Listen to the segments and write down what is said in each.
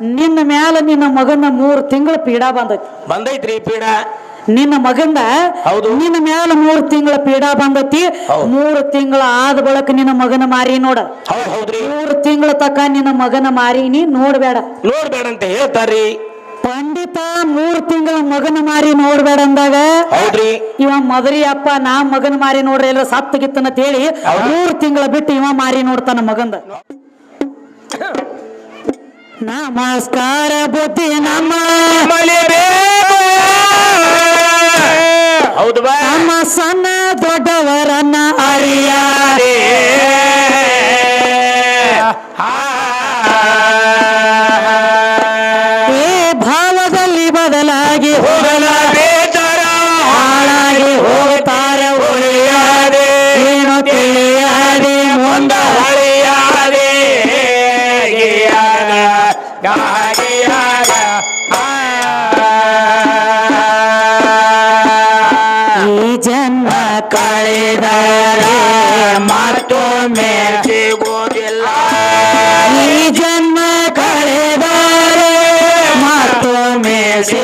ನಿನ್ನ ಮ್ಯಾಲ ನಿನ್ನ ಮಗನ ಮೂರು ತಿಂಗಳ ಪೀಡಾ ಬಂದೈತಿ. ಬಂದೈತ್ರಿ ಪೀಡಾ. ನಿನ್ನ ಮಗಂದ ಹೌದು. ನಿನ್ನ ಮ್ಯಾಲ ಮೂರು ತಿಂಗಳ ಪೀಡಾ ಬಂದತಿ. ಮೂರು ತಿಂಗಳ ಆದ ಬಳಕ ನಿನ್ನ ಮಗನ ಮಾರಿ ನೋಡ. ಮೂರು ತಿಂಗಳ ತಕ ನಿನ್ನ ಮಗನ ಮಾರಿ ನೀ ನೋಡ್ಬೇಡ. ನೋಡ್ಬೇಡ ಅಂತ ಹೇಳ್ತಾರ್ರಿ. ಪಂಡಿತ ಮೂರು ತಿಂಗಳ ಮಗನ ಮಾರಿ ನೋಡ್ಬೇಡ ಅಂದಾಗ ಹೌದ್ರಿ. ಇವ ಮದರಿ ಅಪ್ಪ ನಾ ಮಗನ ಮಾರಿ ನೋಡ್ರಿ ಎಲ್ಲ ಸತ್ತ ಗಿತ್ತನ ಹೇಳಿ. ಮೂರು ತಿಂಗಳ ಬಿಟ್ಟು ಇವ ಮಾರಿ ನೋಡ್ತಾನ ಮಗಂದ. ನಮಸ್ಕಾರ ಬುದ್ಧಿ ನಮ್ಮ. ಹೌದು ನಮ್ಮ ಸಣ್ಣ ದೊಡ್ಡವರನ್ನ ऐसे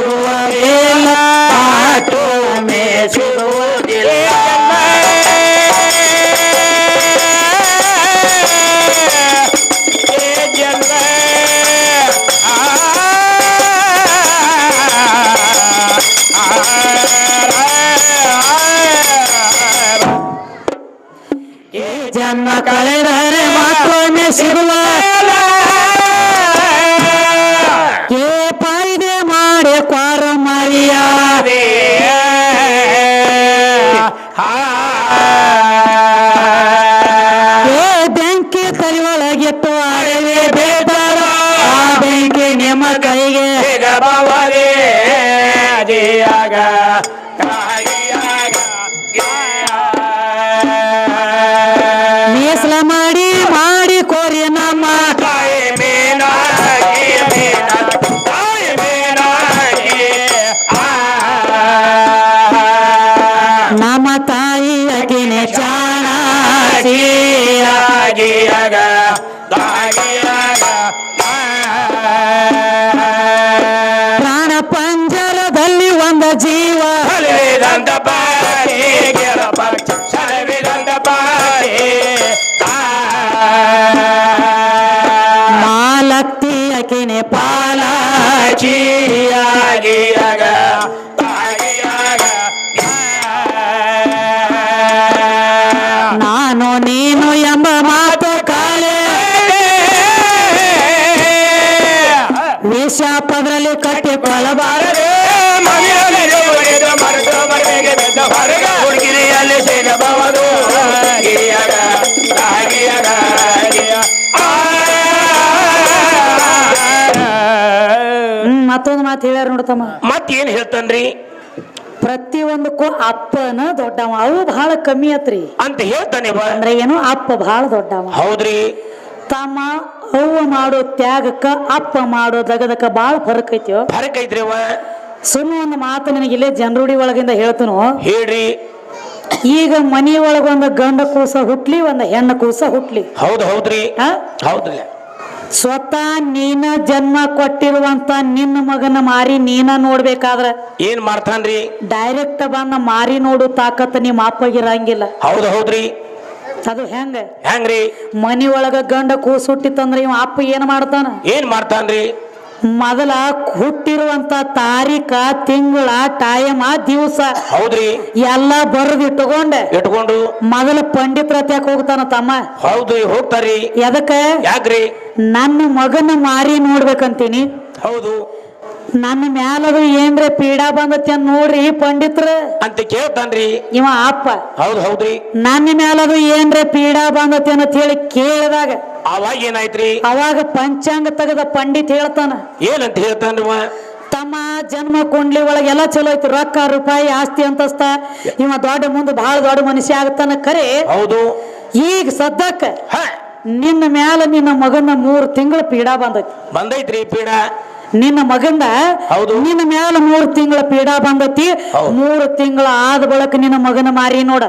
ಜೀವ. ಸಲವಿದಂತ ಬಾರಿ ಮಾತು ಹೇಳ್ಯಾರ ನೋಡ್ತಮ್ಮ ಮತ್ತೇನ್ ಹೇಳ್ತಾನ್ರಿ? ಪ್ರತಿಯೊಂದಕ್ಕೂ ಅಪ್ಪನ ದೊಡ್ಡವ. ಅವು ಬಹಳ ಕಮ್ಮಿ ಆತ್ರಿ. ಅಂತ ಹೇಳ್ತಾನೆ ಬಾ. ಅಂದ್ರೆ ಏನು? ಅಪ್ಪ ಬಹಳ ದೊಡ್ಡವ. ಹೌದ್ರಿ. ತಮ್ಮ ಅವ್ವ ಮಾಡೋ ತ್ಯಾಗಕ್ಕ ಅಪ್ಪ ಮಾಡೋ ದಗದಕ್ಕ ಬಹಳ ಫರಕ್ ಐತಿಯೋ? ಫರಕ್ ಐತ್ರಿ ಅವ ಸುಮ್ಮನೆ ಒಂದು ಮಾತು ನಿನಗೆ ಇಲ್ಲೇ ಜನರುಡಿ ಒಳಗಿಂದ ಹೇಳ್ತನು. ಹೇಳ್ರಿ. ಈಗ ಮನಿ ಒಳಗೊಂದು ಗಂಡ ಕೂಸ ಹುಟ್ಲಿ ಒಂದು ಹೆಣ್ಣು ಕೂಸ ಹುಟ್ಲಿ. ಹೌದ್ ಹೌದ್ರಿ? ಹೌದ್ರಿ. ಸ್ವತಃ ನೀನ ಜನ್ಮ ಕೊಟ್ಟಿರುವಂತ ನಿನ್ನ ಮಗನ ಮಾರಿ ನೀನ ನೋಡ್ಬೇಕಾದ್ರ ಏನ್ ಮಾಡ್ತಾನ್ರಿ? ಡೈರೆಕ್ಟ್ ಬಂದ ಮಾರಿ ನೋಡು ತಾಕತ್ ನಿಮ್ಮ ಅಪ್ಪಗಿರಂಗಿಲ್ಲ ಹೌದ್ ಹೌದ್ರಿ. ಅದು ಹೆಂಗ? ಹೆಂಗ್ರಿ? ಮನಿ ಒಳಗ ಗಂಡ ಕೂಸು ಹುಟ್ಟಿತ್ತಂದ್ರ ಇವ ಅಪ್ಪ ಏನ್ ಮಾಡ್ತಾನ? ಏನ್ ಮಾಡ್ತಾನ್ರಿ? ಮೊದಲ ಹುಟ್ಟಿರುವಂತ ತಾರೀಕ ತಿಂಗಳ ಟೈಮ ದಿವಸ ಹೌದ್ರಿ. ಎಲ್ಲ ಬರೆದು ಇಟ್ಟುಕೊಂಡೆ. ಇಟ್ಕೊಂಡು ಮೊದಲ ಪಂಡಿತರ ತ್ಯಾಕ್ ಹೋಗ್ತಾನ ತಮ್ಮ? ಹೌದ್ರಿ ಹೋಗ್ತಾರಿ. ಎದಕ್ಕೆ? ಯಾಕ್ರಿ? ನನ್ನ ಮಗನ ಮಾರಿ ನೋಡ್ಬೇಕಂತೀನಿ. ಹೌದು. ನನ್ನ ಮ್ಯಾಲದು ಏನ್ರ ಪೀಡಾ ಬಂದತಿ ಅಂತ ನೋಡ್ರಿ ಪಂಡಿತ್ರ. ಅಂತ ಕೇಳ್ತಾನ್ರಿ. ಇವ ಅಪ್ಪ. ಹೌದ್ ಹೌದ್ರಿ. ನನ್ನ ಮ್ಯಾಲದು ಏನ್ರ ಪೀಡಾ ಬಂದತಿ ಅಂತ ಹೇಳಿ ಕೇಳಿದಾಗ ಅವಾಗ ಏನಾಯ್ತ್ರಿ? ಅವಾಗ ಪಂಚಾಂಗ ತೆಗೆದ ಪಂಡಿತ್ ಹೇಳ್ತಾನ. ಏನಂತ ಹೇಳ್ತಾನ? ತಮ್ಮ ಜನ್ಮ ಕುಂಡ್ಲಿ ಒಳಗೆ ಎಲ್ಲ ಚಲೋ ಐತಿ ರೊಕ್ಕ ರೂಪಾಯಿ ಆಸ್ತಿ ಅಂತಸ್ತ. ಇವ ದೊಡ್ಡ ಮುಂದೆ ಬಹಳ ದೊಡ್ಡ ಮನುಷ್ಯ ಆಗತ್ತಾನ ಖರೆ ಹೌದು. ಈಗ ಸದ್ಯಕ್ಕ ನಿನ್ನ ಮ್ಯಾಲ ನಿನ್ನ ಮಗನ ಮೂರು ತಿಂಗಳ ಪೀಡಾ ಬಂದೈತಿ. ಬಂದೈತ್ರಿ ಪೀಡ. ನಿನ್ನ ಮಗಂದ ಹೌದು. ನಿನ್ನ ಮ್ಯಾಲ ಮೂರು ತಿಂಗಳ ಪೀಡಾ ಬಂದತಿ. ಮೂರು ತಿಂಗಳ ಆದ ಬಳಕ ನಿನ್ನ ಮಗನ ಮಾರಿ ನೋಡ.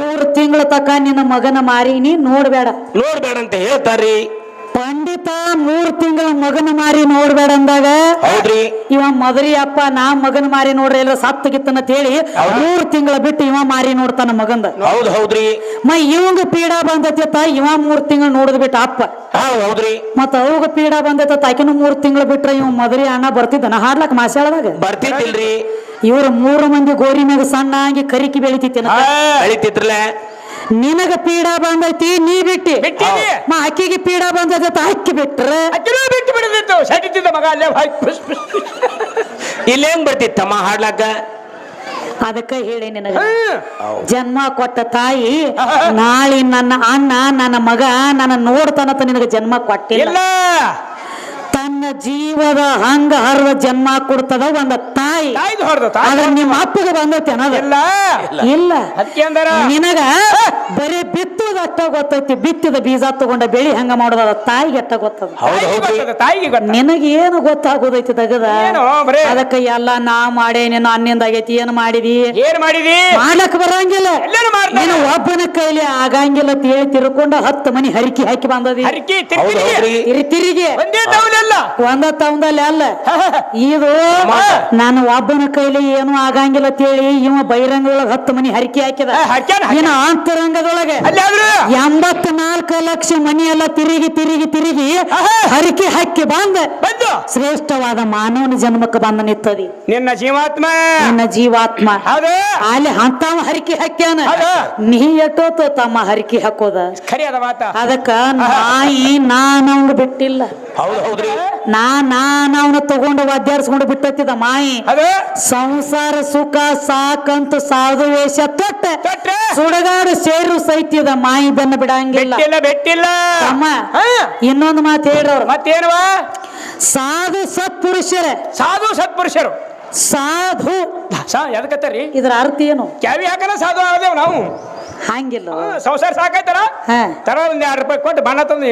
ಮೂರು ತಿಂಗಳ ತಕ ನಿನ್ನ ಮಗನ ಮಾರಿ ನೀ ನೋಡ್ಬೇಡ. ನೋಡ್ಬೇಡ ಅಂತ ಹೇಳ್ತಾರ್ರಿ. ಪಂಡಿತ ಮೂರ್ ತಿಂಗಳ ಮಗನ ಮಾರಿ ನೋಡ್ಬೇಡ ಅಂದಾಗ ಹೌದ್ರಿ. ಇವ ಮದರಿ ಅಪ್ಪ ನಾ ಮಗನ ಮಾರಿ ನೋಡ್ರಿ ಎಲ್ಲ ಸತ್ತು ಕಿತ್ತನ ಹೇಳಿ ಮೂರ್ ತಿಂಗಳ ಬಿಟ್ಟು ಇವ ಮಾರಿ ನೋಡ್ತಾನ ಮಗಂದ. ಹೌದ್ ಹೌದ್ರಿ. ಮೈ ಇವಂಗ ಪೀಡಾ ಬಂದತ್ತ ಇವ ಮೂರ್ ತಿಂಗಳ ನೋಡದ್ ಬಿಟ್ಟ ಅಪ್ಪ. ಹೌದ್ರಿ. ಮತ್ತ ಅವಾಗ ಪೀಡಾ ಬಂದತ್ತ ಆಕಿನ ಮೂರ್ ತಿಂಗಳ ಬಿಟ್ರ ಇವ ಮದರಿ ಅಣ್ಣ ಬರ್ತಿದ್ದನ ಹಾಡ್ಲಕ್ ಮಾಸಾಳದಾಗ ಬರ್ತಿದ್ದಿಲ್ರಿ. ಇವ್ರ ಮೂರು ಮಂದಿ ಗೋರಿ ಮ್ಯಾಗ ಸಣ್ಣ ಆಗಿ ಕರಿಕಿ ಬೆಳಿತಿತ್ತೇನ ಅಳಿತಿತ್ರಲ್ಲ ನಿನಗ ಪೀಡಾ ಬಂದೈತಿ ನೀ ಬಿಟ್ಟಿ. ಬಿಟ್ಟಿನಿ. ಮ ಅಕ್ಕಿಗೆ ಪೀಡಾ ಬಂದೈತ ಅಕ್ಕಿ ಬಿಟ್ರ? ಅಕ್ಕಿನೂ ಬಿಟ್ಟು ಬಿಡದಿತ್ತು. ಸಡಿತಿದ್ದ ಮಗ ಅಲ್ಲೇ ಹಾಕಿ ಪುಸ್ ಪುಸ್ ಬರ್ತಿತ್ತಮ್ಮ ಹಾಡ್ಲಾಕ? ಅದಕ್ಕ ಹೇಳಿ ನಿನಗ. ಹ್ಮ್. ಜನ್ಮ ಕೊಟ್ಟ ತಾಯಿ ನಾಳೆ ನನ್ನ ಅಣ್ಣ ನನ್ನ ಮಗ ನನ್ನ ನೋಡ್ತಾನಂತ ನಿನಗ ಜನ್ಮ ಕೊಟ್ಟಿಲ್ಲ. ಇಲ್ಲ. ತನ್ನ ಜೀವದ ಹಂಗ ಹರಿದ ಜನ್ಮ ಕೊಡ್ತದ ಒಂದ ತಾಯಿ. ತಾಯ್ದು ಹೊಡೆದು ಆದ್ರೆ ನಿಮ್ಮ ಅಪ್ಪಗೆ ಬಂದ ಅನ್ನೋದು ಇಲ್ಲ. ಇಲ್ಲ. ಅದಕ್ಕೆ ಅಂದಾರ? ನಿನಗ ಬರೀ ಬಿತ್ತುದ ಅಷ್ಟ ಗೊತ್ತೈತಿ ಬಿತ್ತಿದ ಬೀಜ ತಗೊಂಡ ಬೆಳಿ ಹೆಂಗ ಮಾಡೋದ ತಾಯಿಗೆ ಅಷ್ಟ ಗೊತ್ತದ. ಹೌದು ತಾಯಿಗೆ ಹೌದ್ರಿ ಗೊತ್ತದ, ತಾಯಿಗೆ ಗೊತ್ತ. ನಿನಗ ಏನು ಗೊತ್ತಾಗೋದೈತಿ ತಗದ? ಏನು ಬರೇ. ಅದಕ್ಕ ಎಲ್ಲ ನಾ ಮಾಡೇ ನಿನ್ನ ಅನ್ನಿಂದ ಆಗೈತಿ ಏನ್ ಮಾಡಿದಿ? ಏನ್ ಮಾಡಿದಿ? ಮಾಡಕ್ ಬರಂಗಿಲ್ಲ. ಮಾಡ್ತಾನೆ ನೀನು ಒಬ್ಬನ ಕೈಲಿ ಆಗಂಗಿಲ್ಲ ಅಂತ ಹೇಳಿ ತಿರ್ಕೊಂಡ ಹತ್ತು ಮನಿ ಹರಿಕಿ ಹಾಕಿ ಬಂದದಿ. ಹರಕಿ ಹೌದ್ ತಿರ್ಗಿ ಹೌದ್ರಿ. ತಿರಿ ತಿರುಗಿ. ಒಂದೇ ತವಂದಲ್ಲಿ ಅಲ್ಲ. ಇದು ನಾನು ಒಬ್ಬನ ಕೈಲಿ ಏನು ಆಗಂಗಿಲ್ಲ ಅಂತ ಹೇಳಿ ಇವ ಬಹಿರಂಗದೊಳಗ ಹತ್ತು ಮನಿ ಹರಿಕಿ ಹಾಕಿದ. ಹಾಕ್ಯಾನ ಇನ್ನ ಅಂತರಂಗದೊಳಗೆ. ಅಲ್ಲಿ ಆದ್ರು ಎಂಬತ್ನಾಲ್ಕು ಲಕ್ಷ ಮನೆಯೆಲ್ಲ ತಿರುಗಿ ತಿರುಗಿ ತಿರುಗಿ ಹರಿಕೆ ಹಕ್ಕಿ ಬಂದ. ಬಂದು. ಶ್ರೇಷ್ಠವಾದ ಮಾನವನ ಜನ್ಮಕ್ಕೆ ಬಂದ ನಿತ್ತದಿ ನಿನ್ನ ಜೀವಾತ್ಮ. ನಿನ್ನ ಜೀವಾತ್ಮ. ಅಲ್ಲಿ ಅಂತವ ಹರಿಕೆ ಹಾಕ್ಯಾನ. ಹೌದು. ನೀ ಎಟ್ಟೋತ ತಮ್ಮ ಹರಿಕೆ ಹಾಕೋದ? ಅದಕ್ಕ ನಾಯಿ ನಾನವ್ನ ಬಿಟ್ಟಿಲ್ಲ. ನಾ ನಾನ್ ಅವನ ತಗೊಂಡು ಒದ್ದಾಡ್ಸ್ಕೊಂಡು ಬಿಟ್ಟತ್ತಿದ ಮಾಯಿ. ಸಂಸಾರ ಸುಖ ಸಾಕಂತ ಸಾಧು ವೇಷ ತೊಟ್ಟ. ಸುಡಗಾಡು ಸೇರು ಸೈತ್ಯದ ಮಾಯಿ. ಬೆನ್ನ ಬಿಡಂಗಿಲ್ಲ. ಬೆಟ್ಟಿಲ್ಲ ಬೆಟ್ಟಿಲ್ಲ. ಅಮ್ಮ. ಇನ್ನೊಂದು ಮಾತು ಹೇಳ್ರವ್ರು. ಮತ್ತೇನವಾ? ಸಾಧು ಸತ್ಪುರುಷರೇ. ಸಾಧು ಸತ್ಪುರುಷರು. ಸಾಧು. ಸಾ ಎದಕತ್ತರಿ? ಇದ್ರ ಅರ್ಥ ಏನು? ಕ್ಯಾವಿ ಹಾಕನ ಸಾಧು ಆದೇವ್ ನಾವು. ಹಂಗಿಲ್ಲ. ಸಂಸಾರ ಸಾಕಾಯ್ತಾರ ಹಾ. ತರ ಒಂದ್ ಎರಡು ರೂಪಾಯಿ ಕೊಟ್ಟು ಬಣ್ಣ ತಂದು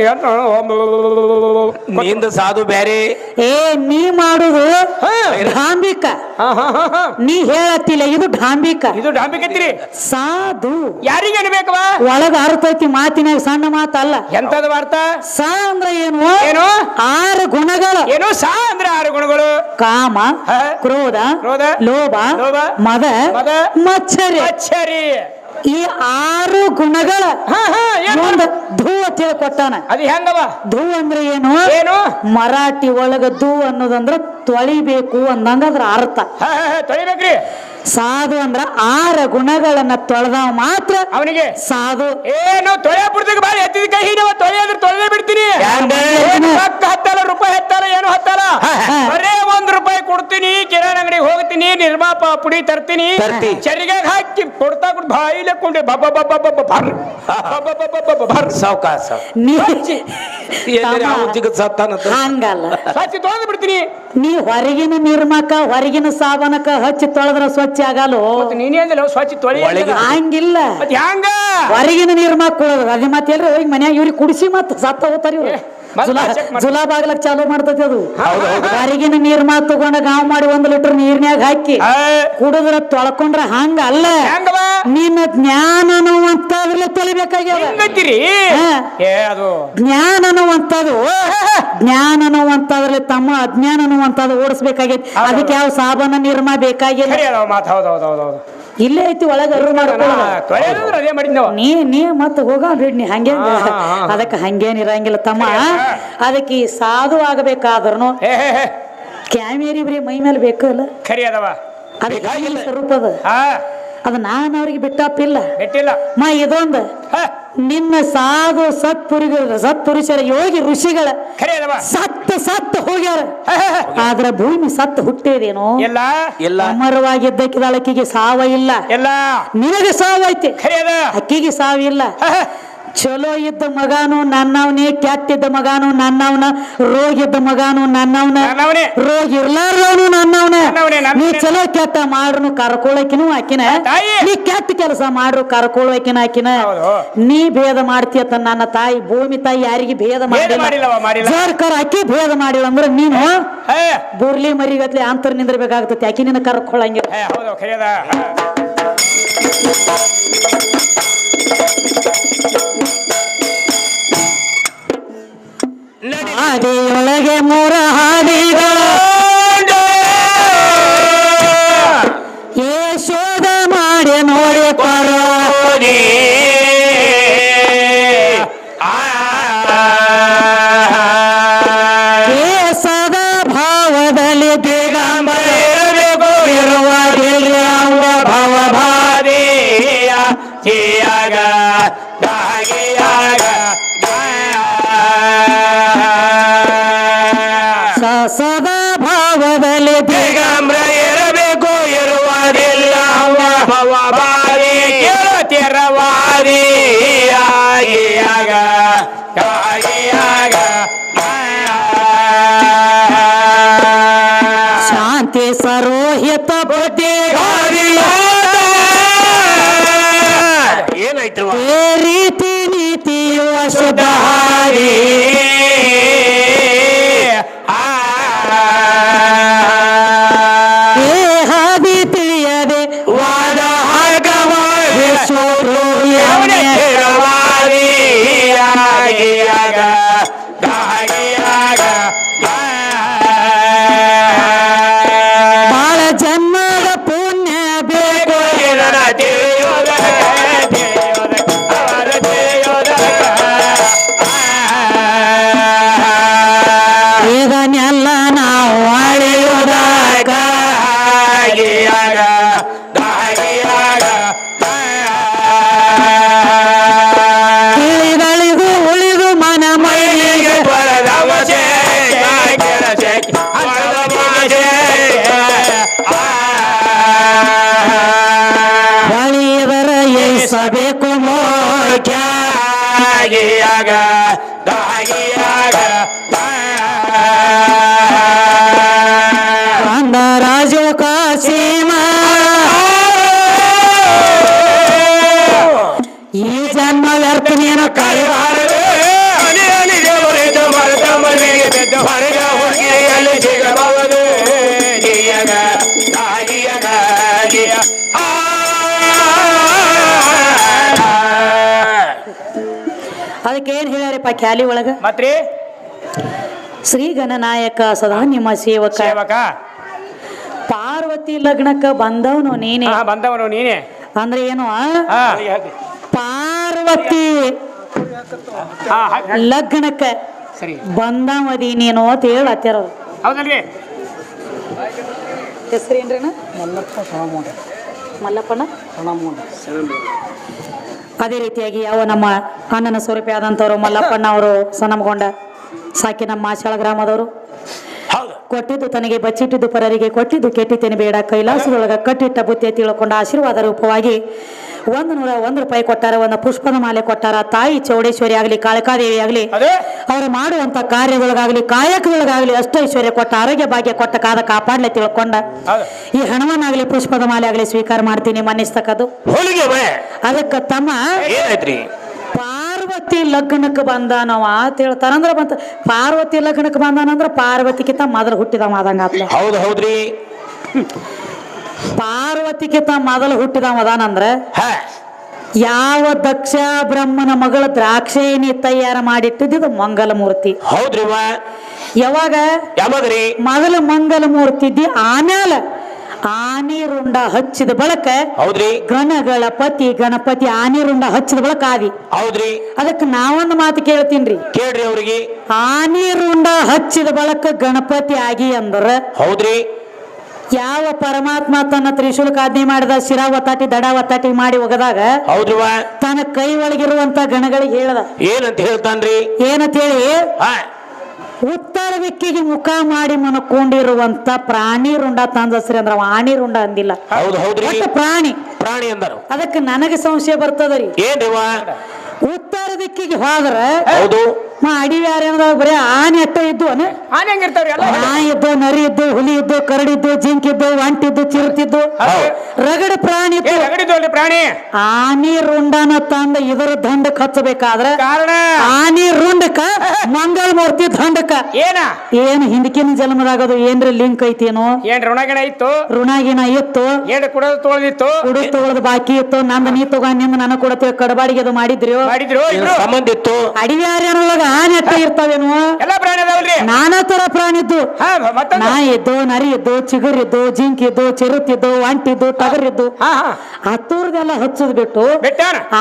ನಿಂದ ಸಾಧು ಬ್ಯಾರೆ. ಏ ನೀ ಮಾಡುದು ಡಾಂಬಿಕ ಢಾಂಬಿಕ ಹಾ, ಹಾ, ಹಾ, ಹಾ. ನೀ ಹೇಳತ್ತಿಲ್ಲ ಇದು ಡಾಂಬಿಕ ಇದು ಡಾಂಬಿಕತ್ರಿ ಸಾಧು. ಯಾರಿಗೆ ಅನ್ಬೇಕವ ಒಳಗ ಅರ್ಥ ಐತಿ ಮಾತಿನಾಗ ಸಣ್ಣ ಮಾತಲ್ಲ. ಎಂತದ ಅರ್ಥ? ಸಾ ಅಂದ್ರೆ ಏನು? ಏನು? ಆರು ಗುಣಗಳು. ಏನು? ಸಾ ಅಂದ್ರೆ ಆರು ಗುಣಗಳು. ಕಾಮ. ಕ್ರೋಧ ಕ್ರೋಧ, ಲೋಭ ಲೋಭ, ಮದ ಮದ, ಮಚ್ಚರಿ. ಅಚ್ಚರಿ ಈ ಆರು ಗುಣಗಳ ಹಾ ಒಂದು ಧೂ ಅಂತ ಹೇಳಿ ಕೊಟ್ಟಾನ. ಅದು ಹೆಂಗವ? ಧೂ ಅಂದ್ರೆ ಏನು? ಏನು? ಮರಾಠಿ ಒಳಗ ಧೂ ಅನ್ನೋದಂದ್ರ ತೊಳಿಬೇಕು ಅಂದಂಗ ಅದ್ರ ಅರ್ಥ. ತೊಳಿಬೇಕ್ರಿ. ಸಾಧು ಅಂದ್ರ ಆರ ಗುಣಗಳನ್ನ ತೊಳೆದವ ಮಾತ್ರ ಅವನಿಗೆ? ಸಾಧು. ಏನು? ತೊಳೆಯ ಬಿಡ್ತೀನಿ ಬಾರಿ ಎತ್ತಿದ ಕೈ ಹಿಡಿವ ತೊಳೆಯಾದ್ರೆ ತೊಳೆದೇ ಬಿಡ್ತೀನಿ. ರೂಪಾಯಿ ಹತ್ತಲ್ಲ ಏನು ಹತ್ತಲ್ಲ ಬರೇ ಒಂದ್ ರೂಪಾಯಿ ಕೊಡ್ತೀನಿ ಕಿರಾಣಿ ಅಂಗಡಿಗೆ ಹೋಗ್ತೀನಿ ನಿರ್ಮಾಪ ಪುಡಿ ತರ್ತೀನಿ ತರ್ತಿ. ಚರಿಗೆ ಹಾಕಿ ಕೊಡ್ತಾ ಕೊಟ್ಟು ಬಾಯಿಲೆ ಕೊಂಡೆ ಬಬ್ಬ ಬಬ್ಬ ಬಬ್ಬ ಭರ್ ಬಬ್ಬ ಬಬ್ಬ ಬಬ್ಬ ಭರ್ ಸಾವ್ಕಾಸ ನೀ ಎಲ್ಲಿ ಯಾವ ಜಿಗತ್ ಸತ್ತಾನಂತ ಹಂಗಲ್ಲ ಸ್ವಚ್ಛ ತೊಳೆದು ಬಿಡ್ತೀನಿ ನೀ ಹೊರಗಿನ ನಿರ್ಮಕ ಹೊರಗಿನ ಸಾಬನಕ ಹಚ್ಚಿ ತೊಳೆದ್ರ ಸ್ವಚ್ಛ ಆಗಲ್ಲ ಮತ್ತೆ ನೀನೇ ಇಲ್ಲ ಸ್ವಚ್ಛ ತೊಳಿ ಒಳಗೆ- ಹಂಗಿಲ್ಲ ಮತ್ತೆ ಹ್ಯಾಂಗ ಹೊರಗಿನ ನಿರ್ಮಕ ಕೊಡೋದು ಅದೇ ಮತ್ತೆ ಎಲ್ರಿ ಹೋಗಿ ಮನ್ಯಾಗ ಇವ್ರಿಗೆ ಕುಡಿಸಿ ಮತ್ತೆ ಸತ್ತ ಹೋಗ್ತಾರ ಇವ್ರು ಜುಲಾ ಬಾಗ್ಲಕ್ ಚಾಲು ಮಾಡ್ತೈತಿ ಅದು. ಬಾರಿಗಿನ ನೀರ್ ಮಾತ್ ತಗೊಂಡ ಗಾವ್ ಮಾಡಿ ಒಂದ್ ಲೀಟರ್ ನೀರ್ನ್ಯಾಗ ಹಾಕಿ. ಕುಡಿದ್ರ ತೊಳ್ಕೊಂಡ್ರ ಹಂಗ ಅಲ್ಲ. ನಿನ್ನ ಜ್ಞಾನ. ಏ ಅದು. ಜ್ಞಾನ ಅನ್ನುವಂಥದ್ದು ಜ್ಞಾನ ಅನ್ನುವಂಥದ್ರಲ್ಲಿ ತಮ್ಮ ಅಜ್ಞಾನ ಅನ್ನುವಂಥದ್ದು ಓಡಿಸ್ಬೇಕಾಗೈತಿ. ಅದಕ್ಕೆ ಯಾವ ಸಾಬನ ನಿರ್ಮಾ ಬೇಕಾಗಿಲ್ಲ. ಇಲ್ಲೇ ಐತಿ ಒಳಗೆ ಅರು ಮಾಡ್ಕೊಳ್ಳೋದು. ಅದೇ ಮಾಡಿದ್ನವ ನೀ ನೀ ಮತ್ತೆ ಹೋಗ ಬಿಡ್ ನೀ ಹಂಗೆ. ಅದಕ್ಕೆ ಹಂಗೇನ್ ಇರಂಗಿಲ್ಲ ತಮ್ಮ. ಅದಕ್ಕೆ ಈ ಸಾಧು ಆಗಬೇಕಾದ್ರೂ ಕ್ಯಾಮೇರಿ ಬರೀ ಮೈ ಮೇಲೆ ಬೇಕಲ್ಲ? ಖರಿ ಅದಾವ. ಅದಕ್ಕೆ ಸ್ವರೂಪದ ಸ್ವರೂಪ ಅದ ನಾನು ಅವ್ರಿಗೆ ಬಿಟ್ಟಪ್ಪಿಲ್ಲ ಬಿಟ್ಟಿಲ್ಲ. ಮಾ ಇದೊಂದು. ನಿನ್ನ ಸಾಧು ಸತ್ಪುರುಷ ಸತ್ಪುರುಷರ ಯೋಗಿ ಋಷಿಗಳ ಸತ್ತು ಸತ್ತು ಹೋಗ್ಯಾರ. ಆದ್ರ ಭೂಮಿ ಸತ್ತು ಹುಟ್ಟೇದೇನೋ? ಎಲ್ಲ. ಅಕ್ಕಿಗೆ ಸಾವ ಇಲ್ಲ. ಎಲ್ಲ. ನಿನಗೆ ಸಾವು ಐತಿ. ಖರೆ ಅದ. ಅಕ್ಕಿಗೆ ಸಾವಿಲ್ಲ. ಚಲೋ ಇದ್ದ ಮಗಾನು ನನ್ನವನೇ ಕೆಟ್ಟಿದ್ದ ಮಗಾನು ನನ್ನವನ ರೋಗ ಇದ್ದ ಮಗಾನು ನನ್ನವನ ನನ್ನವನೇ. ರೋಗ ಇರ್ಲಾರ್ದವನು ನನ್ನವನ ನನ್ನವನೇ, ನನ್ನವನೇ. ನೀ ಚಲೋ ಕೆಟ್ಟ ಮಾಡ್ರು ಕರ್ಕೊಳಕಿನೂ ಆಕಿನ ತಾಯಿ. ನೀ ಕೆಟ್ಟ ಕೆಲಸ ಮಾಡ್ರು ಕರ್ಕೊಳಕಿನ ಆಕಿನ ಹೌದು. ನೀ ಭೇದ ಮಾಡ್ತೀಯತ್ತ ನನ್ನ ತಾಯಿ ಭೂಮಿ ತಾಯಿ ಯಾರಿಗೆ ಭೇದ ಮಾಡಿಲ್ಲ ಮಾಡಿಲ್ಲವ, ಮಾಡಿಲ್ಲ. ಸರ್ಕಾರ ಅಕ್ಕಿ ಭೇದ ಮಾಡಿಲ್ಲ ಅಂದ್ರೆ ನೀನು ಹೇ ಬುರ್ಲಿ ಮರಿಗತ್ಲೆ ಅಂತರ್ ನಿಂದಿರ್ಬೇಕಾಗ್ತತಿ ಆಕಿ ನಿನ್ನ ಕರ್ಕೊಳಂಗಿಲ್ಲ ಹೇ ಹೌದು ಹಾದಿಯೊಳಗೆ ಮೂರ ಹಾದಿಗಳು. ಯಶೋದ ಮಾಡಿ ನೋಡಿ ಕೊರೋ ಏ ಸದಾ ಭಾವದಲ್ಲಿ ದಿಗಂಬರ ಇರುವುದಿಲ್ಲ ಅಂಬ ಭವ ಸ ರೀತಿ ನೀತಿಯು ಅಶುದ್ಧ ಕ್ಯಾಲಿ ಒಳಗ? ಮತ್ರಿ? ಶ್ರೀ ಗಣನಾಯಕ ಸದಾ ನಿಮ್ಮ ಸೇವಕ. ಸೇವಕ. ಪಾರ್ವತಿ ಲಗ್ನಕ್ಕ ಬಂದವನು ನೀನೆ. ಹಾ ಬಂದವನು ನೀನೆ. ಅಂದ್ರೆ ಏನು ಆ? ಹಾ. ಪಾರ್ವತಿ ಹಾ ಹಾಕ್- ಹಾಕ್. ಲಗ್ನಕ್ಕ ಸರಿ. ಬಂದವದಿ ನೀನು ಅಂತ ಹೇಳತ್ತಾರ ಹೌದಲ್ರಿ? ಹೆಸರೇನ್ರಿನ ಮಲ್ಲಪ್ಪನ ಅದೇ ರೀತಿಯಾಗಿ ಯಾವ ನಮ್ಮ ಅಣ್ಣನ ಸ್ವರೂಪಿ ಆದಂಥವ್ರು ಮಲ್ಲಪ್ಪಣ್ಣ ಅವರು ಸನಮಗೊಂಡ ಸಾಕಿ ನಮ್ಮ ಮಾಶಾಳ ಗ್ರಾಮದವರು ಕೊಟ್ಟಿದ್ದು ತನಗೆ ಬಚ್ಚಿಟ್ಟಿದ್ದು ಪರರಿಗೆ ಕೊಟ್ಟಿದ್ದು ಕೆಟ್ಟಿದ್ದೇನೆ ಬೇಡ. ಕೈಲಾಸದೊಳಗ ಕಟ್ಟಿಟ್ಟ ಬುತ್ತಿ ತಿಳ್ಕೊಂಡ ಆಶೀರ್ವಾದ ರೂಪವಾಗಿ ಒಂದು ನೂರ ಒಂದು ರೂಪಾಯಿ ಕೊಟ್ಟಾರ ಒಂದು ಪುಷ್ಪದ ಮಾಲೆ ಕೊಟ್ಟಾರ ತಾಯಿ ಚೌಡೇಶ್ವರಿ ಆಗಲಿ ಕಾಳಕಾದೇವಿ ಆಗಲಿ ಅವ್ರು ಮಾಡುವಂತ ಕಾರ್ಯದೊಳಗಾಗ್ಲಿ ಕಾಯಕದೊಳಗಾಗ್ಲಿ ಅಷ್ಟೈಶ್ವರ್ಯ ಕೊಟ್ಟ ಆರೋಗ್ಯ ಭಾಗ್ಯ ಕೊಟ್ಟ ಕಾದ ಕಾಪಾಡ್ಲೆ ತಿಳ್ಕೊಂಡ. ಈ ಹಣವನ್ನಾಗ್ಲಿ ಪುಷ್ಪದ ಮಾಲೆ ಆಗಲಿ ಸ್ವೀಕಾರ ಮಾಡ್ತೀನಿ ಮನ್ನಿಸ್ತಕ್ಕದು. ಅದಕ್ಕ ತಮ್ಮ ಪಾರ್ವತಿ ಲಗ್ನಕ್ಕೆ ಬಂದಾನವ ಅಂತ ಹೇಳ್ತಾರ. ಅಂದ್ರ ಬಂತ ಪಾರ್ವತಿ ಲಗ್ನಕ್ಕೆ ಬಂದಾನಂದ್ರ ಪಾರ್ವತಿಕಿತ ಮೊದಲು ಹುಟ್ಟಿದವ ಮಾದಂಗ ಹೌದು ಹೌದ್ರಿ. ಪಾರ್ವತಿಕಿತ ಮೊದಲು ಹುಟ್ಟಿದವ ಮದಾನಂದ್ರೆ ಹಾ. ಯಾವ ದಕ್ಷ ಬ್ರಹ್ಮನ ಮಗಳ ದ್ರಾಕ್ಷೇಣಿ ತಯಾರು ಮಾಡಿಟ್ಟಿದ್ದು ಮಂಗಲ ಮೂರ್ತಿ ಹೌದ್ರಿ ಯಾವಾಗ? ಯಾವಾಗ್ರಿ? ಮೊದಲ ಮಂಗಲ ಮೂರ್ತಿ ಇದ್ದಿ ಆಮ್ಯಾಲ ಆನೆ ರುಂಡ ಹಚ್ಚಿದ ಬಳಕ ಹೌದ್ರಿ. ಗಣಗಳ ಪತಿ ಗಣಪತಿ ಆನೆ ರುಂಡ ಹಚ್ಚಿದ ಬಳಕ ಆದಿ. ಹೌದ್ರಿ. ಅದಕ್ಕೆ ನಾವೊಂದು ಮಾತು ಕೇಳ್ತೀನಿ ಕೇಳ್ರಿ ಅವ್ರಿಗೆ. ಆನೆ ರುಂಡ ಹಚ್ಚಿದ ಬಳಕ ಗಣಪತಿ ಆಗಿ ಅಂದ್ರ ಹೌದ್ರಿ. ಯಾವ ಪರಮಾತ್ಮ ತನ್ನ ತ್ರಿಶೂಲ ಆಜ್ಞೆ ಮಾಡಿದ ಶಿರಾ ಒತ್ತಾಟಿ ದಡ ಒತ್ತಾಟಿ ಮಾಡಿ ಒಗದಾಗ ಹೌದ್ರಿ ತನ್ನ ಕೈ ಒಳಗಿರುವಂತ ಗಣಗಳಿಗೆ ಹೇಳದ. ಏನಂತ ಹೇಳ್ತಾನ್ರಿ? ಏನಂತ ಹೇಳಿ? ಉತ್ತರ ದಿಕ್ಕಿಗೆ ಮುಖ ಮಾಡಿ ಮನಕೊಂಡಿರುವಂತ ಪ್ರಾಣಿ ರುಂಡ ತಂದಸ್ರಿ ಅಂದ್ರ ವಾಣಿ ಆಣಿ ರುಂಡ ಅಂದಿಲ್ಲ. ಹೌದು ಹೌದ್ರಿ. ಪ್ರಾಣಿ. ಪ್ರಾಣಿ ಅಂದರು. ಅದಕ್ಕೆ ನನಗೆ ಸಂಶಯ ಬರ್ತದರಿ. ಏನ್ರಿ ವಾ? ಉತ್ತರ ದಿಕ್ಕಿಗೆ ಹೋದ್ರೆ ಹೌದು. ಅಡಿವಿ ಯಾರೇನದ ಬರೀ ಆನೆ ಅಟ್ಟ ಇದ್ದು ಆನೆ ಆನೆ ಹೆಂಗಿರ್ತಾವ್ರಿ ಎಲ್ಲ? ನಾಯಿ ಇದ್ದು ನರಿ ಇದ್ದು ಹುಲಿ ಇದ್ದು ಕರಡಿದ್ದು ಜಿಂಕಿದ್ದು ಒಂಟಿದ್ದು ಚಿರುತಿದ್ದು. ರಗಡ ಪ್ರಾಣಿ ಏ ಅಲ್ರಿ ಪ್ರಾಣಿ. ಆನಿ ರುಂಡನ ತಂದ ಇದರ ದಂಡ ಕಚ್ಚಬೇಕಾದ್ರೆ ಕಾರಣ? ಆನಿ ರುಂಡಕ ಮಂಗಳ ಮೂರ್ತಿ ದಂಡಕ. ಏನ? ಏನ್ ಹಿಂದಕಿನ ಜನ್ಮದಾಗದು ಏನ್ರಿ ಲಿಂಕ್ ಐತೇನೋ? ಏನ್ ಋಣಗಿಣ ಇತ್ತು? ಋಣಗಿನ ಇತ್ತು. ಏನ್ ಕುಡೋದು ತೊಳೆದಿತ್ತು? ಕುಡು ತಗೊಳದ್ ಬಾಕಿ ಇತ್ತು. ನಂದ ನೀ ತಗೊಂಡ್ನಿಂದ ನನಗ್ ಕೊಡತ್ತೆ ಕಡಬಾಡಿಗೆ ಅದು ಮಾಡಿದ್ರಿ. ಮಾಡಿದ್ರು ಸಂಬಂಧ ಇತ್ತು. ಅಡಿವಿ ಆನೆ ಪ್ರಾಣಿ ಅಟ್ಟ ಇರ್ತಾವೇನು? ಎಲ್ಲಾ ಪ್ರಾಣಿ ಅದಾವಲ್ರಿ. ನಾನಾ ತರ ಪ್ರಾಣಿ ಇದ್ದು. ಹಾ ಮತ್ತೊಂದು. ನಾಯಿ ಇದ್ದು ನರಿ ಇದ್ದು ಚಿಗುರ್ ಇದ್ದು ಜಿಂಕ್ ಇದ್ದು ಚಿರುತಿದ್ದು ಒಂಟಿದ್ದು ತಗರಿದ್ದು ಹಾ ಹಾ ಹತ್ತೂರ್ದೆಲ್ಲ ಹಚ್ಚದ್ ಬಿಟ್ಟು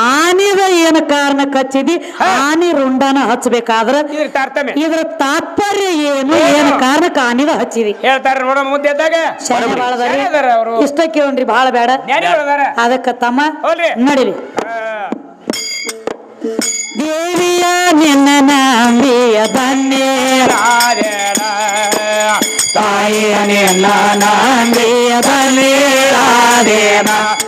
ಆನೆದ ಆನಿದ ಏನ ಕಾರಣ ಕಚ್ಚಿದಿ? ಆನೆ ರುಂಡನ ಹಚ್ಚಬೇಕಾದ್ರ ಇದ್ರ ತಾರತಮ್ಯ. ಇದ್ರ ತಾತ್ಪರ್ಯ ಏನು? ಏನ ಕಾರಣಕ್ಕೆ ಆನೆದ ಹಚ್ಚಿದಿ? ಹೇಳ್ತಾರ ನೋಡ ಮುದ್ದೆ ಇದ್ದಾಗ ಶಾನೆ ಬಾಳ ಅದಾರಿ. ಇಷ್ಟ ಕೇಳ್ರಿ ಬಹಳ ಬೇಡ. ಜ್ಞಾನಿಗಳು ಅದಾರ ಅದಕ್ಕ ತಮ್ಮ ಹೌದ್ರಿ. ನಡಿಲಿ ಹಾ. ದೇವಿಯ ನಿನ್ನ ನಂಬಿಯ ಬನ್ನಿ ರಾಜೇನ. ತಾಯಿಯ ನಿನ್ನ ನಂಬಿಯ ಬನ್ನಿ ಏ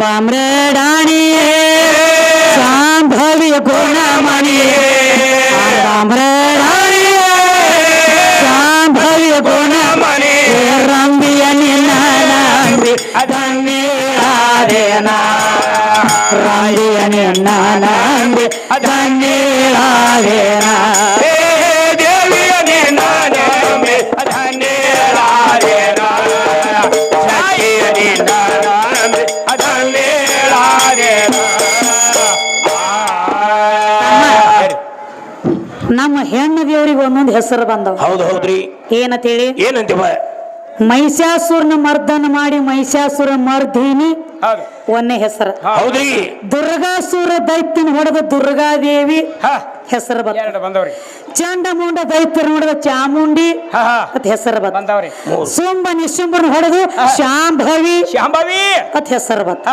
বা আমরা ಹೆಣ್ಣು ದೇವರಿಗೆ ಒಂದೊಂದು ಹೆಸರು ಬಂದವ. ಹೌದು ಹೌದ್ರಿ. ಏನಂತೇಳಿ? ಏನಂತೀವ ಮಹಿಷಾಸುರನ ಮರ್ದನ ಮಾಡಿ ಮಹಿಷಾಸುರ ಮರ್ದಿನಿ ಹೌದು. ಒಂದೇ ಹೆಸರು. ಹೌದ್ರಿ. ದುರ್ಗಾಸುರ ದೈತ್ಯನ ಹೊಡೆದ ದುರ್ಗಾದೇವಿ ಹಾ. ಹೆಸರು ಬಂದ ಎರಡು ಬಂದವ್ರಿ. ಚಂಡಮುಂಡ ದೈತ್ಯನ ಹೊಡೆದ ಚಾಮುಂಡಿ ಹಾ ಹಾ. ಅತ್ ಹೆಸರು ಬಂದ ಬಂದವ್ರಿ. ಸುಂಬ ನಿಶುಂಬನ ಹೊಡೆದು ಶಾಂಭವಿ ಶಾಂಭವಿ. ಅತ್ ಹೆಸರು ಬಂತ.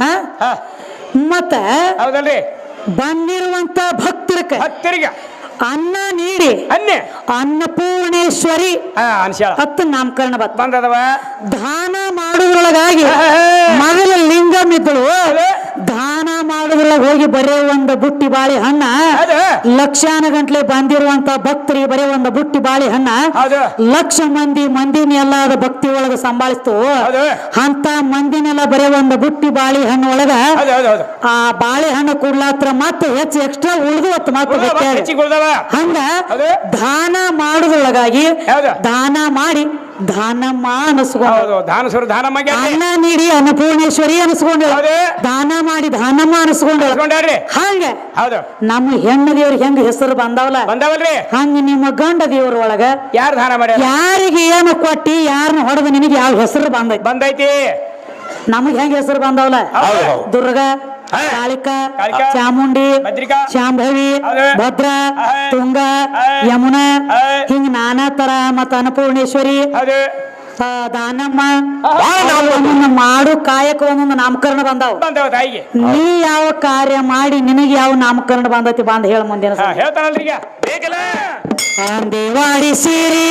ಹಾ ಮತ್ತ ಹೌದಲ್ರಿ. ಬಂದಿರುವಂತ ಭಕ್ತರಿಗೆ ಹತ್ತಿರಿಗೆ ಅನ್ನ ನೀಡಿ. ಅನ್ನೆ ಅನ್ನಪೂರ್ಣೇಶ್ವರಿ. ಅನ್ಸ್ಯಾಳ ಹತ್ತು ನಾಮಕರಣ ಬಂದದವ. ದಾನ ಮಾಡುವುದರೊಳಗಾಗಿ ಮೊದಲ ಲಿಂಗಂ ಇದ್ದಳು ಹೋಗಿ ಬರೇ ಒಂದು ಬುಟ್ಟಿ ಬಾಳೆ ಹಣ್ಣ. ಲಕ್ಷಾನ ಗಂಟ್ಲೆ ಬಂದಿರುವಂತ ಭಕ್ತರಿಗೆ ಬರೇ ಒಂದು ಬುಟ್ಟಿ ಬಾಳೆ ಹಣ್ಣ. ಲಕ್ಷ ಮಂದಿ ಮಂದಿನೆಲ್ಲ ಅದ ಭಕ್ತಿ ಒಳಗ ಸಂಭಾಳಿಸ್ತು. ಅಂತ ಮಂದಿನೆಲ್ಲ ಬರೇ ಒಂದು ಬುಟ್ಟಿ ಬಾಳೆ ಹಣ್ಣು ಒಳಗ ಆ ಬಾಳೆ ಹಣ್ಣು ಕೊಡ್ಲಾತ್ರ ಮತ್ತೆ ಹೆಚ್ಚು ಎಕ್ಸ್ಟ್ರಾ ಉಳಿದು ಹೊತ್ತು ಮತ್ತೆ ಹಂಗ. ದಾನ ಮಾಡುದೊಳಗಾಗಿ. ದಾನ ಮಾಡಿ ದಾನಮ್ಮ ಅನಿಸ್ಕೊಂಡು. ಹೌದು ದಾನಸುರ ದಾನ ಮಾಡ್ಯಾರ್ರಿ ಅನ್ನ ನೀಡಿ ಅನ್ನಪೂರ್ಣೇಶ್ವರಿ ಅನಿಸ್ಕೊಂಡು. ಹೌದು. ದಾನ ಮಾಡಿ ದಾನಮ್ಮ ಅನಿಸ್ಕೊಂಡು. ಅನ್ಸ್ಕೊಂಡ್ಯಾರ್ರಿ ಹಂಗ. ಹೌದು. ನಮ್ಮ ಹೆಣ್ಣು ದೇವ್ರಿಗೆ ಹೆಂಗ ಹೆಸರು ಬಂದಾವಲ್ಲ? ಬಂದವಲ್ರಿ. ಹಂಗ ನಿಮ್ಮ ಗಂಡ ದೇವ್ರ ಒಳಗ ಯಾರು ದಾನ ಮಾಡ್ಯಾರ? ಯಾರಿಗೆ ಏನು ಕೊಟ್ಟಿ ಯಾರನ್ನ ಹೊಡೆದು ನಿನಗೆ ಯಾವ ಹೆಸರು ಬಂದೈತಿ? ಬಂದೈತಿ. ನಮಗ್ ಹೆಂಗ ಹೆಸರು ಬಂದಾವಲ್ಲ? ಹೌದು, ಹೌದು. ದುರ್ಗ ಹಾ. ಕಾಳಿಕ ಚಾಮುಂಡಿ ಶಾಂಭವಿ. ಭದ್ರ ತುಂಗ ಯಮುನಾ ಹಿಂಗ್ ನಾನಾ ತರ ಮತ್ತ ಅನ್ನಪೂರ್ಣೇಶ್ವರಿ ದಾನಮ್ಮ ಒಂದೊಂದು ಮಾಡು ಕಾಯಕ ಒಂದೊಂದು ನಾಮಕರಣ ಬಂದಾವ. ನೀ ಯಾವ ಕಾರ್ಯ ಮಾಡಿ ನಿನಗೆ ಯಾವ ನಾಮಕರಣ ಬಂದೈತಿ ಬಂದ್ ಹೇಳ ಮುಂದಿನ ದೇವಾಡಿ ಹೇಳ್ತಾನಲ್ರಿ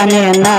জানে না